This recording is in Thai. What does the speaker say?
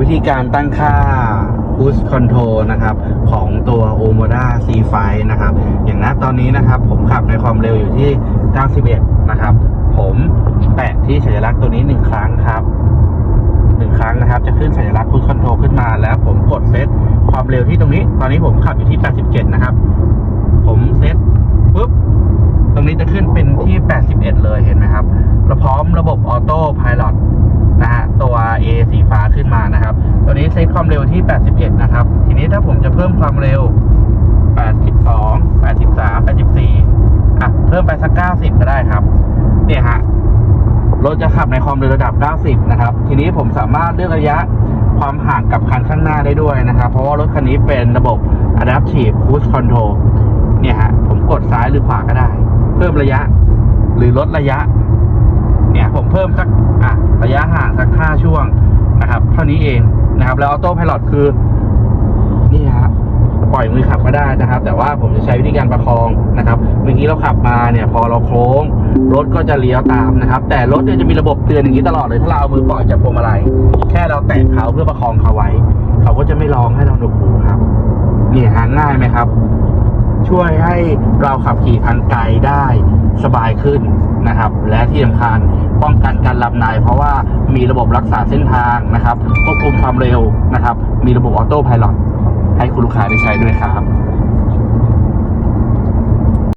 วิธีการตั้งค่า Push Control นะครับ ของตัว Omoda C5 นะครับ อย่างณตอนนี้นะครับ ผมขับในความเร็วอยู่ที่ 91 นะครับ ผมแตะที่สัญลักษณ์ตัวนี้หนึ่งครั้งครับหนึ่งครั้งนะครับ จะขึ้นสัญลักษณ์ Push Control ขึ้นมาแล้วผมกดเซตความเร็วที่ตรงนี้ ตอนนี้ผมขับอยู่ที่ 87 นะครับ ผมเซตปุ๊บ ตรงนี้จะขึ้นเป็นที่ 81 เลยเห็นไหมครับแล้วพร้อมระบบออโต้ พิ่มความเร็ว 82 83 84 อะ เพิ่มไปสัก 90 ก็ได้ครับ เนี่ยฮะ รถจะขับในความเร็วระดับ 90 นะครับ ทีนี้ผมสามารถเลือกระยะความห่างกับคันข้างหน้าได้ด้วยนะครับ เพราะว่ารถคันนี้เป็นระบบ Adaptive Cruise Control เนี่ยฮะ ผมกดซ้ายหรือขวาก็ได้ เพิ่มระยะ หรือลดระยะ เนี่ยผมเพิ่มสัก อะ ระยะห่างสักห้าช่วงนะครับ เท่านี้เองนะครับ แล้วออโต้พาย o t คือ นี่ฮะ ปล่อยมือขับก็ได้นะครับ แต่ว่าผมจะใช้วิธีการประคองนะครับเมื่อกี้เราขับมาเนี่ยพอเราโค้งรถก็จะเลี้ยวตามนะครับ แต่รถเนี่ยจะมีระบบเตือนอย่างนี้ตลอดเลยถ้าเราเอามือปล่อยจากพวงมาลัยแค่เราแตะเขาเพื่อประคองเขาไว้ เขาก็จะไม่ร้องให้เราหนวกหูครับเนี่ยหาง่ายไหมครับ ช่วยให้เราขับขี่ทางไกลได้สบายขึ้นนะครับ และที่สำคัญป้องกันการหลับในเพราะว่ามีระบบรักษาเส้นทางนะครับควบคุมความเร็วนะครับ มีระบบออโต้พาย o t ให้คุณลูกค้าได้ใช้ด้วยครับ